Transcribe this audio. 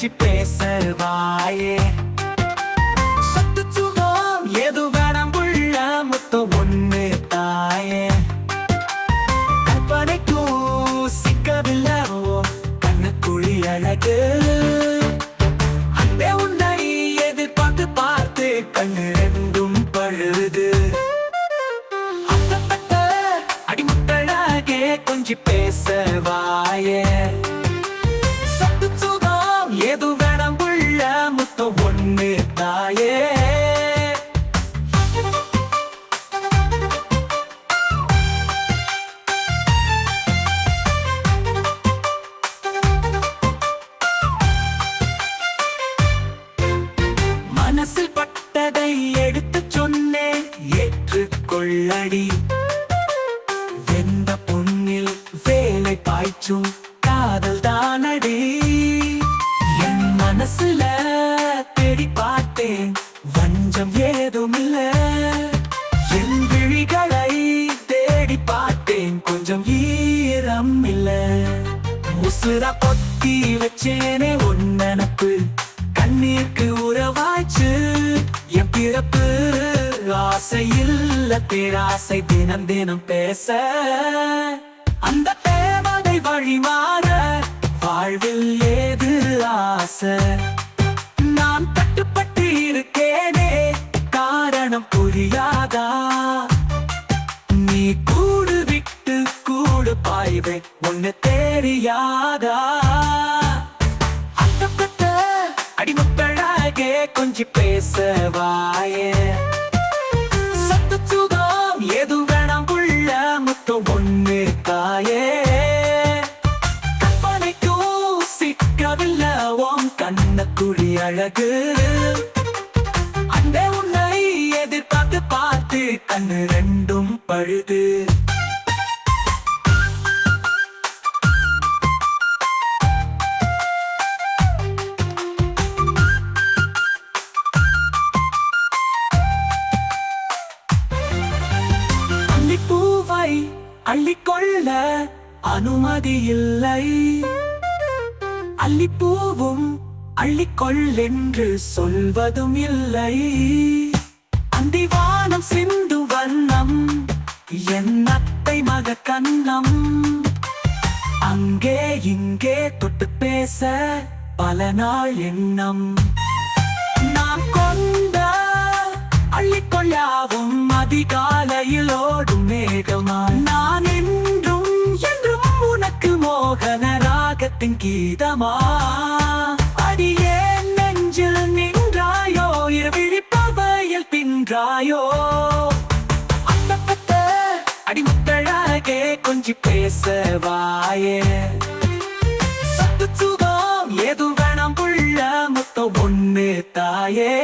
கொஞ்சி பேசவாயே. சத்து சுகம் எது வேணாம் புள்ள மொத்தம் ஒண்ணு தாயே. கற்பனைக்கும் சிக்கவில்லை கண்ணுக்குழி அழகு. அன்பே உன்னை எதிர்பார்த்து பார்த்து கண்ணு ரெண்டும் பழுது. அத்தப்பட்ட அடிமுட்டழகே கொஞ்சி பேச. மனசில் பட்டதை எடுத்துச் சொன்னேன் ஏற்றுக்கொள்ளடி. வெந்த பொன்னில் வேலை பாய்ச்சும் காதல் தானடி. என் மனசுல தேடி பார்த்தேன் வஞ்சம் ஏதும் இல்ல என் விழிகளை தேடி பார்த்தேன் கொஞ்சம் ஈரம் இல்ல உசுரா கொத்தி வச்சேனே உன் நினப்பு கண்ணீருக்கு ஆசை இல்ல பேராசை தினம் தினம் பேச. அந்த தேவதை வழி மாற வாழ்வில் ஏது ஆசை? நான் தட்டுப்பட்டு இருக்கேனே காரணம் புரியாதா? நீ கூடு விட்டு கூடு பாய்வே ஒன்னு தெரியாதா? அந்த அடிமப்பழகே கொஞ்சி பேசவாயே உன் கண்ணக்குழி அழகு. அந்த உன்னை எதிர்பார்த்து பார்த்து கண்ணு ரெண்டும் பழுது. பூவை அள்ளிக்கொள்ள அனுமதி இல்லை. அள்ளிப்பூவும் அள்ளிக்கொள்ளென்று சொல்வதும் இல்லை அந்திவானம் சிந்து வண்ணம் என் அத்தை மக கண்ணம். அங்கே இங்கே தொட்டு பேச பல நாள் எண்ணம். நான் கொண்ட அள்ளிக்கொள்ளாவும் அதிகாலையில் ஓடும் மேகமா? நான் என்றும் என்றும் உனக்கு மோகன ராகத்தின் கீதமா? அடியே நெஞ்சில் நின்றாயோ இருவிழிப்பவையில் பின்றாயோ? அத்தப்பட்ட அடிமுத்தழகே கொஞ்சி பேசவாயே சத்து சுகம் எது வேணாம் புள்ள மொத்தம் ஒண்ணு தாயே.